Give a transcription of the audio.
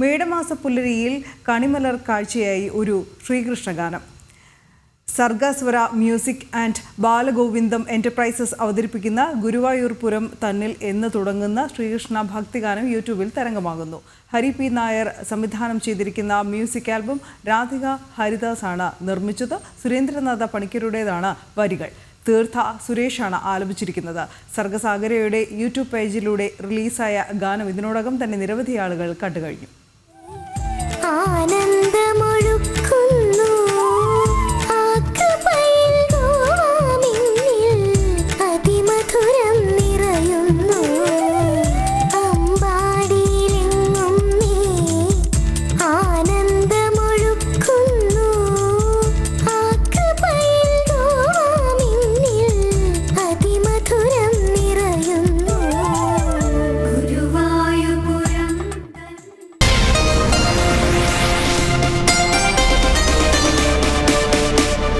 മേടമാസ പുല്ലരിയിൽ കണിമലർ കാഴ്ചയായി ഒരു ശ്രീകൃഷ്ണഗാനം Sargaswara music and Balagovindam enterprises അവതരിപ്പിക്കുന്ന ഗുരുവായൂർപുരം തന്നിൽ എന്ന് തുടങ്ങുന്ന ശ്രീകൃഷ്ണ ഭക്തിഗാനം യൂട്യൂബിൽ തരംഗമാകുന്നു. ഹരി പി നായർ സംവിധാനം ചെയ്തിരിക്കുന്ന മ്യൂസിക് ആൽബം രാധിക ഹരിദാസ് ആണ് നിർമ്മിച്ചത്. സുരേന്ദ്രനാഥ പണിക്കരുടേതാണ് വരികൾ. തീർത്ഥ സുരേഷാണ് ആലപിച്ചിരിക്കുന്നത്. സർഗസാഗരയുടെ യൂട്യൂബ് പേജിലൂടെ റിലീസായ ഗാനം ഇതിനോടകം തന്നെ നിരവധി ആളുകൾ കണ്ടുകഴിഞ്ഞു. ആനന്ദ.